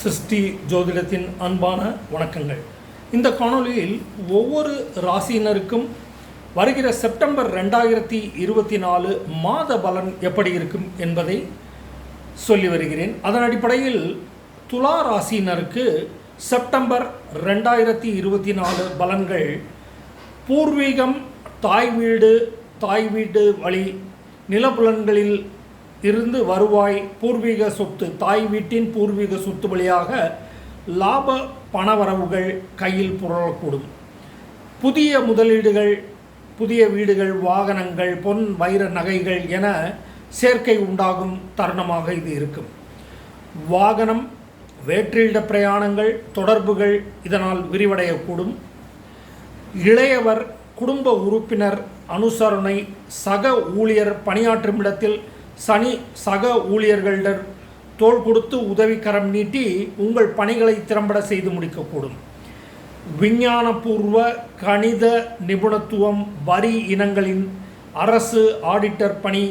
சிருஷ்டி ஜோதிடத்தின் அன்பான வணக்கங்கள். இந்த காணொளியில் ஒவ்வொரு ராசியினருக்கும் வருகிற செப்டம்பர் ரெண்டாயிரத்தி இருபத்தி நாலு மாத பலன் எப்படி இருக்கும் என்பதை சொல்லி வருகிறேன். அதன் அடிப்படையில் துலா ராசியினருக்கு செப்டம்பர் ரெண்டாயிரத்தி இருபத்தி நாலு பலன்கள் பூர்வீகம் தாய் வீடு தாய் வீடு வழி நிலப்புலன்களில் இருந்து வருவாய் பூர்வீக சொத்து தாய் வீட்டின் பூர்வீக சொத்து வழியாக லாப பணவரவுகள் கையில் புரளக்கூடும். புதிய முதலீடுகள் புதிய வீடுகள் வாகனங்கள் பொன் வைர நகைகள் என சேர்க்கை உண்டாகும் தருணமாக இது இருக்கும். வாகனம் வேற்றிட பிரயாணங்கள் தொடர்புகள் இதனால் விரிவடையக்கூடும். இளையவர் குடும்ப உறுப்பினர் அனுசரணை சக ஊழியர் பணியாற்றும் இடத்தில் சனி சக ஊழியர்களிடம் தோள் கொடுத்து உதவிக்கரம் நீட்டி உங்கள் பணிகளை திறம்பட செய்து முடிக்கக்கூடும். விஞ்ஞானபூர்வ கணித நிபுணத்துவம் வரி இனங்களின் அரசு ஆடிட்டர் பணி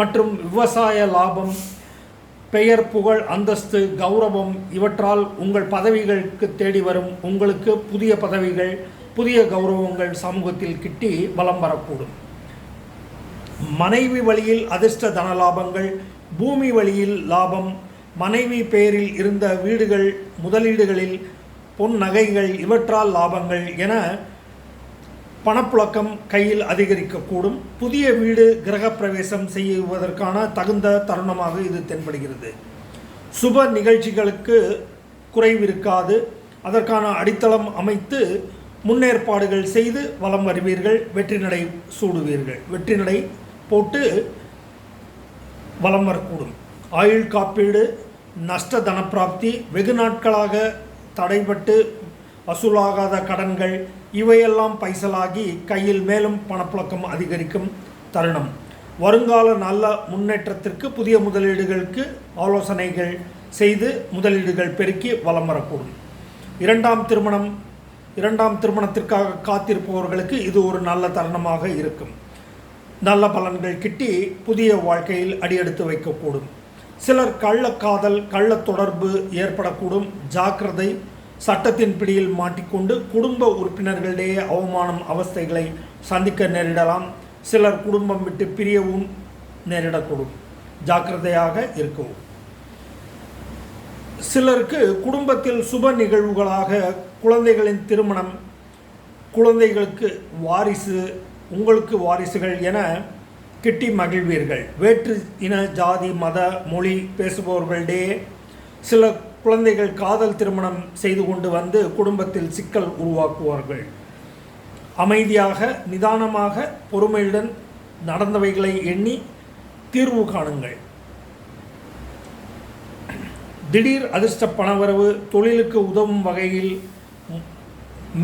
மற்றும் விவசாய லாபம் பெயர் புகழ் அந்தஸ்து கௌரவம் இவற்றால் உங்கள் பதவிகளுக்கு தேடி வரும் உங்களுக்கு புதிய பதவிகள் புதிய கௌரவங்கள் சமூகத்தில் கிட்டி வலம் வரக்கூடும். மனைவி வழியில் அதிர்ஷ்ட தன லாபங்கள் பூமி வழியில் லாபம் மனைவி பெயரில் இருந்த வீடுகள் முதலீடுகளில் பொன் நகைகள் இவற்றால் லாபங்கள் என பணப்புழக்கம் கையில் அதிகரிக்கக்கூடும். புதிய வீடு கிரகப்பிரவேசம் செய்வதற்கான தகுந்த தருணமாக இது தென்படுகிறது. சுப நிகழ்ச்சிகளுக்கு குறைவிருக்காது. அதற்கான அடித்தளம் அமைத்து முன்னேற்பாடுகள் செய்து வலம் வருவீர்கள். வெற்றி நடை சூடுவீர்கள். வெற்றி நடை போட்டு வலம் வரக்கூடும். ஆயுள் காப்பீடு நஷ்ட தனப்பிராப்தி வெகு நாட்களாக தடைபட்டு வசூலாகாத கடன்கள் இவையெல்லாம் பைசலாகி கையில் மேலும் பணப்புழக்கம் அதிகரிக்கும் தருணம். வருங்கால நல்ல முன்னேற்றத்திற்கு புதிய முதலீடுகளுக்கு ஆலோசனைகள் செய்து முதலீடுகள் பெருக்கி வலம் வரக்கூடும். இரண்டாம் திருமணம் இரண்டாம் திருமணத்திற்காக காத்திருப்பவர்களுக்கு இது ஒரு நல்ல தருணமாக இருக்கும். நல்ல பலன்கள் கிட்டி புதிய வாழ்க்கையில் அடியெடுத்து வைக்கக்கூடும். சிலர் கள்ளக்காதல் கள்ள தொடர்பு ஏற்படக்கூடும். ஜாக்கிரதை சட்டத்தின் பிடியில் மாட்டிக்கொண்டு குடும்ப உறுப்பினர்களிடையே அவமானம் அவஸ்தைகளை சந்திக்க நேரிடலாம். சிலர் குடும்பம் விட்டு பிரியவும் நேரிடக்கூடும். ஜாக்கிரதையாக இருக்கவும். சிலருக்கு குடும்பத்தில் சுப நிகழ்வுகளாக குழந்தைகளின் திருமணம் குழந்தைகளுக்கு வாரிசு உங்களுக்கு வாரிசுகள் என கிட்டி மகிழ்வீர்கள். வேற்று இன ஜாதி மத மொழி பேசுபவர்களிடையே சில குழந்தைகள் காதல் திருமணம் செய்து கொண்டு வந்து குடும்பத்தில் சிக்கல் உருவாக்குவார்கள். அமைதியாக நிதானமாக பொறுமையுடன் நடந்தவைகளை எண்ணி தீர்வு காணுங்கள். திடீர் அதிர்ஷ்ட பணவரவு தொழிலுக்கு உதவும் வகையில்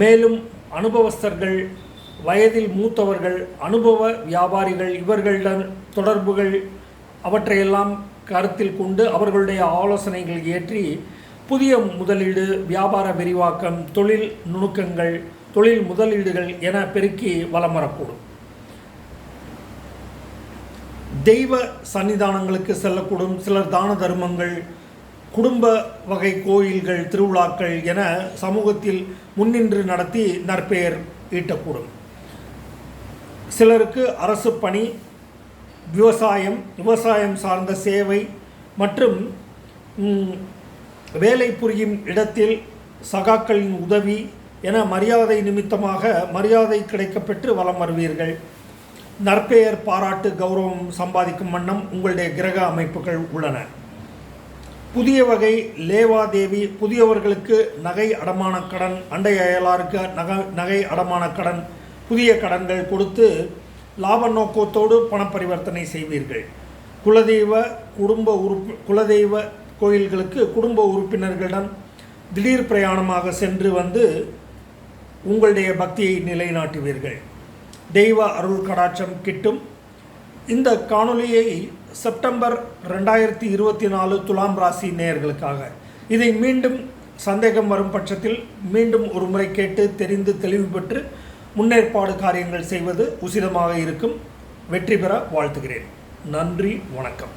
மேலும் அனுபவஸ்தர்கள் வயதில் மூத்தவர்கள் அனுபவ வியாபாரிகள் இவர்களிடம் தொடர்புகள் அவற்றையெல்லாம் கருத்தில் கொண்டு அவர்களுடைய ஆலோசனைகள் ஏற்றி புதிய முதலீடு வியாபார விரிவாக்கம் தொழில் நுணுக்கங்கள் தொழில் முதலீடுகள் என பெருக்கி வலம் வரக்கூடும். தெய்வ சன்னிதானங்களுக்கு செல்லக்கூடும். சிலர் தான தர்மங்கள் குடும்ப வகை கோயில்கள் திருவிழாக்கள் என சமூகத்தில் முன்னின்று நடத்தி நற்பெயர் ஈட்டக்கூடும். சிலருக்கு அரசு பணி விவசாயம் விவசாயம் சார்ந்த சேவை மற்றும் வேலை புரியும் இடத்தில் சகாக்களின் உதவி என மரியாதை நிமித்தமாக மரியாதை கிடைக்கப்பெற்று வலம் வருவீர்கள். நற்பெயர் பாராட்டு கௌரவம் சம்பாதிக்கும் வண்ணம் உங்களுடைய கிரக அமைப்புகள் உள்ளன. புதிய வகை லேவாதேவி புதியவர்களுக்கு நகை அடமான கடன் அண்டை அயலாருக்கு நகை நகை அடமான கடன் புதிய கடன்கள் கொடுத்து லாப நோக்கத்தோடு பண பரிவர்த்தனை செய்வீர்கள். குலதெய்வ குடும்ப உறுப்பு குலதெய்வ கோயில்களுக்கு குடும்ப உறுப்பினர்களிடம் திடீர் பிரயாணமாக சென்று வந்து உங்களுடைய பக்தியை நிலைநாட்டுவீர்கள். தெய்வ அருள் கடாட்சம் கிட்டும். இந்த காணொலியை செப்டம்பர் ரெண்டாயிரத்தி இருபத்தி நாலு துலாம் ராசி நேயர்களுக்காக. இதை மீண்டும் சந்தேகம் வரும் பட்சத்தில் மீண்டும் ஒரு முறை கேட்டு தெரிந்து தெளிவு பெற்று முன்னேற்பாடு காரியங்கள் செய்வது உசிதமாக இருக்கும். வெற்றி பெற வாழ்த்துகிறேன். நன்றி வணக்கம்.